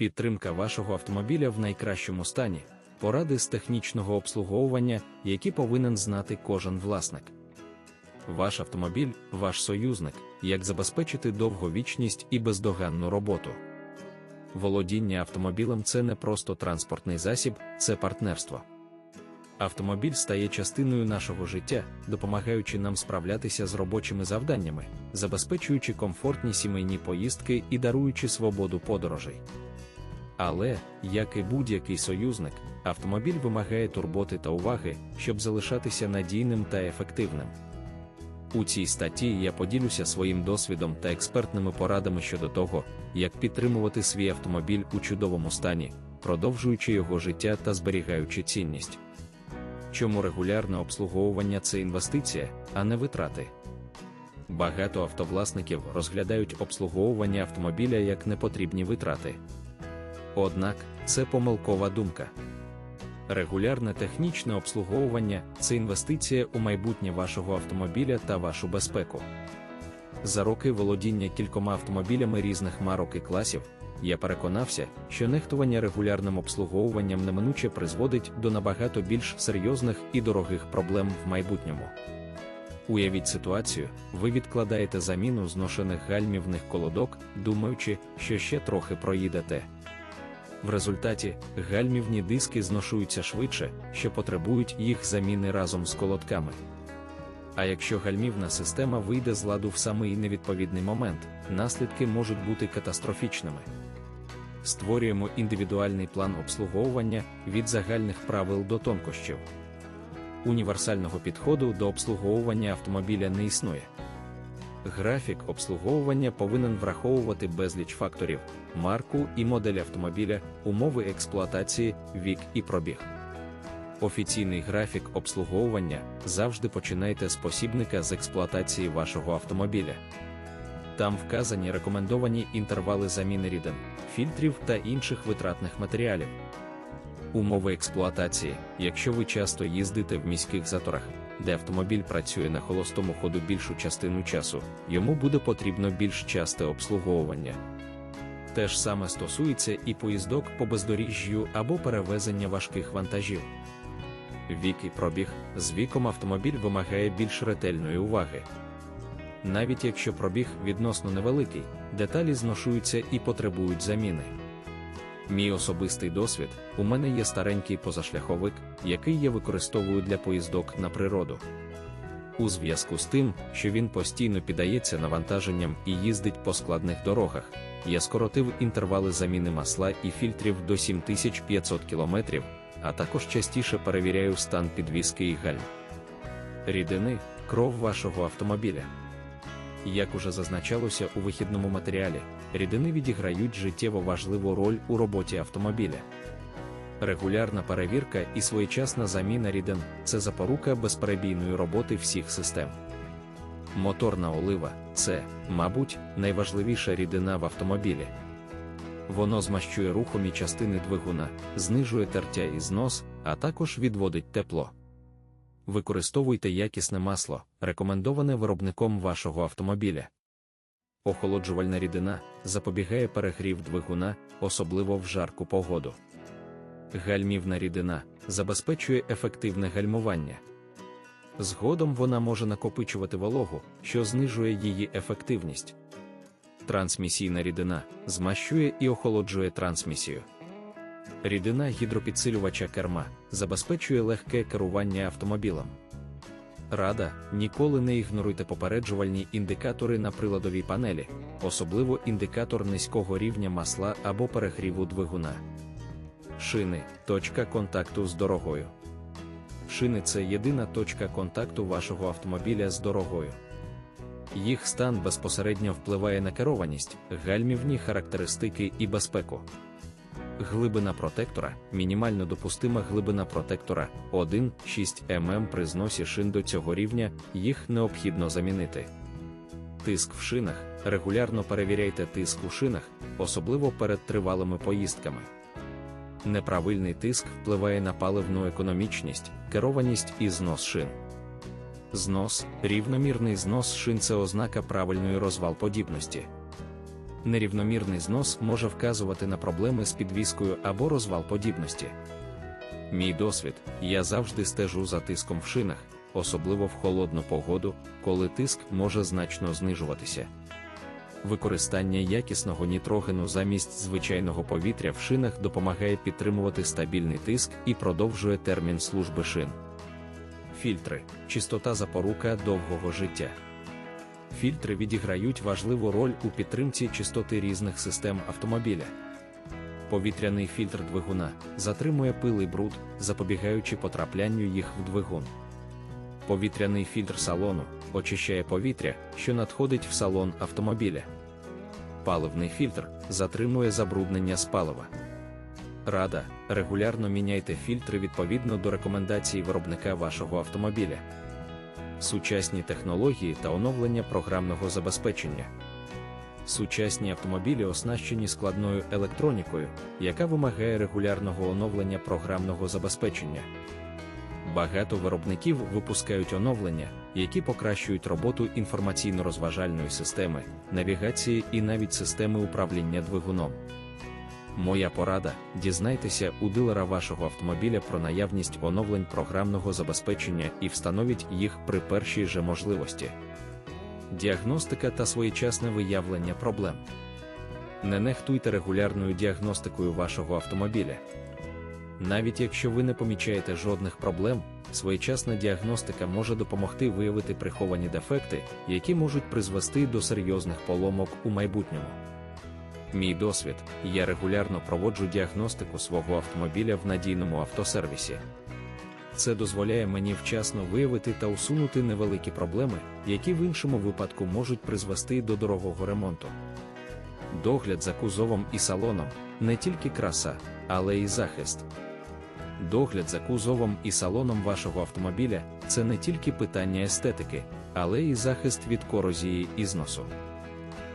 підтримка вашого автомобіля в найкращому стані, поради з технічного обслуговування, які повинен знати кожен власник. Ваш автомобіль, ваш союзник, як забезпечити довговічність і бездоганну роботу. Володіння автомобілем це не просто транспортний засіб, це партнерство. Автомобіль стає частиною нашого життя, допомагаючи нам справлятися з робочими завданнями, забезпечуючи комфортні сімейні поїздки і даруючи свободу подорожей. Але, як і будь-який союзник, автомобіль вимагає турботи та уваги, щоб залишатися надійним та ефективним. У цій статті я поділюся своїм досвідом та експертними порадами щодо того, як підтримувати свій автомобіль у чудовому стані, продовжуючи його життя та зберігаючи цінність. Чому регулярне обслуговування це інвестиція, а не витрати? Багато автовласників розглядають обслуговування автомобіля як непотрібні витрати. Однак це помилкова думка. Регулярне технічне обслуговування це інвестиція у майбутнє вашого автомобіля та вашу безпеку. За роки володіння кількома автомобілями різних марок і класів, я переконався, що нехтування регулярним обслуговуванням неминуче призводить до набагато більш серйозних і дорогих проблем в майбутньому. Уявіть ситуацію, ви відкладаєте заміну зношених гальмівних колодок, думаючи, що ще трохи проїдете. В результаті гальмівні диски зношуються швидше, що потребують їх заміни разом з колодками. А якщо гальмівна система вийде з ладу в самий невідповідний момент, наслідки можуть бути катастрофічними. Створюємо індивідуальний план обслуговування від загальних правил до тонкощів. Універсального підходу до обслуговування автомобіля не існує. Графік обслуговування повинен враховувати безліч факторів, марку і модель автомобіля, умови експлуатації, вік і пробіг. Офіційний графік обслуговування завжди починайте з посібника з експлуатації вашого автомобіля. Там вказані рекомендовані інтервали заміни рідин, фільтрів та інших витратних матеріалів. Умови експлуатації, якщо ви часто їздите в міських заторах, де автомобіль працює на холостому ходу більшу частину часу, йому буде потрібно більш часте обслуговування. Те ж саме стосується і поїздок по бездоріжжю або перевезення важких вантажів. Вік і пробіг з віком автомобіль вимагає більш ретельної уваги. Навіть якщо пробіг відносно невеликий, деталі зношуються і потребують заміни. Мій особистий досвід у мене є старенький позашляховик, який я використовую для поїздок на природу. У зв'язку з тим, що він постійно піддається навантаженням і їздить по складних дорогах, я скоротив інтервали заміни масла і фільтрів до 7500 км, а також частіше перевіряю стан підвіски і гальм. Рідини кров вашого автомобіля. Як уже зазначалося у вихідному матеріалі, рідини відіграють життєво важливу роль у роботі автомобіля. Регулярна перевірка і своєчасна заміна рідин це запорука безперебійної роботи всіх систем. Моторна олива це, мабуть, найважливіша рідина в автомобілі. Воно змащує рухомі частини двигуна, знижує тертя і знос, а також відводить тепло. Використовуйте якісне масло, рекомендоване виробником вашого автомобіля. Охолоджувальна рідина запобігає перегрів двигуна, особливо в жарку погоду. Гальмівна рідина забезпечує ефективне гальмування. Згодом вона може накопичувати вологу, що знижує її ефективність. Трансмісійна рідина змащує і охолоджує трансмісію. Рідина гідропідсилювача керма забезпечує легке керування автомобілем. Рада, ніколи не ігноруйте попереджувальні індикатори на приладовій панелі, особливо індикатор низького рівня масла або перегріву двигуна. Шини точка контакту з дорогою. Шини це єдина точка контакту вашого автомобіля з дорогою. Їх стан безпосередньо впливає на керованість, гальмівні характеристики і безпеку. Глибина протектора, мінімально допустима глибина протектора 1,6 мм при зносі шин до цього рівня, їх необхідно замінити. Тиск в шинах. Регулярно перевіряйте тиск у шинах, особливо перед тривалими поїздками. Неправильний тиск впливає на паливну економічність, керованість і знос шин. Знос, рівномірний знос шин це ознака правильної розвалподібності. Нерівномірний знос може вказувати на проблеми з підвіскою або розвал подібності. Мій досвід, я завжди стежу за тиском в шинах, особливо в холодну погоду, коли тиск може значно знижуватися. Використання якісного нітрогену замість звичайного повітря в шинах допомагає підтримувати стабільний тиск і продовжує термін служби шин. Фільтри чистота запорука довгого життя. Фільтри відіграють важливу роль у підтримці чистоти різних систем автомобіля. Повітряний фільтр двигуна затримує пил бруд, запобігаючи потраплянню їх в двигун. Повітряний фільтр салону очищає повітря, що надходить в салон автомобіля. Паливний фільтр затримує забруднення з палива. Рада, регулярно міняйте фільтри відповідно до рекомендацій виробника вашого автомобіля. Сучасні технології та оновлення програмного забезпечення. Сучасні автомобілі оснащені складною електронікою, яка вимагає регулярного оновлення програмного забезпечення. Багато виробників випускають оновлення, які покращують роботу інформаційно-розважальної системи, навігації і навіть системи управління двигуном. Моя порада: дізнайтеся у дилера вашого автомобіля про наявність оновлень програмного забезпечення і встановіть їх при першій же можливості. Діагностика та своєчасне виявлення проблем. Не нехтуйте регулярною діагностикою вашого автомобіля. Навіть якщо ви не помічаєте жодних проблем, своєчасна діагностика може допомогти виявити приховані дефекти, які можуть призвести до серйозних поломок у майбутньому. Мій досвід, я регулярно проводжу діагностику свого автомобіля в надійному автосервісі. Це дозволяє мені вчасно виявити та усунути невеликі проблеми, які в іншому випадку можуть призвести до дорогого ремонту. Догляд за кузовом і салоном не тільки краса, але й захист. Догляд за кузовом і салоном вашого автомобіля це не тільки питання естетики, але й захист від корозії і зносу.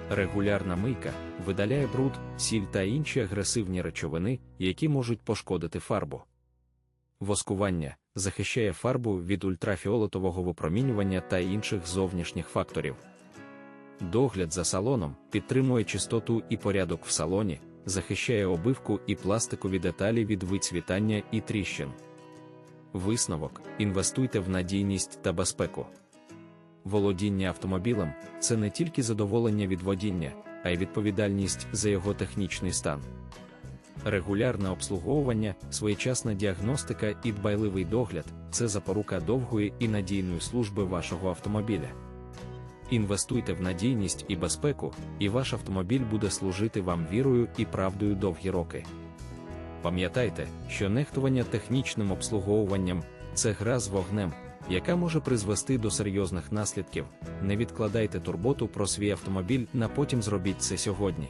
Регулярна мийка видаляє бруд, сіль та інші агресивні речовини, які можуть пошкодити фарбу. Воскування захищає фарбу від ультрафіолетового випромінювання та інших зовнішніх факторів. Догляд за салоном підтримує чистоту і порядок в салоні, захищає обивку і пластикові деталі від вицвітання і тріщин. Висновок: інвестуйте в надійність та безпеку. Володіння автомобілем це не тільки задоволення від водіння, а й відповідальність за його технічний стан. Регулярне обслуговування, своєчасна діагностика і дбайливий догляд це запорука довгої і надійної служби вашого автомобіля. Інвестуйте в надійність і безпеку, і ваш автомобіль буде служити вам вірою і правдою довгі роки. Пам'ятайте, що нехтування технічним обслуговуванням це гра з вогнем, яка може призвести до серйозних наслідків. Не відкладайте турботу про свій автомобіль на потім зробіть це сьогодні.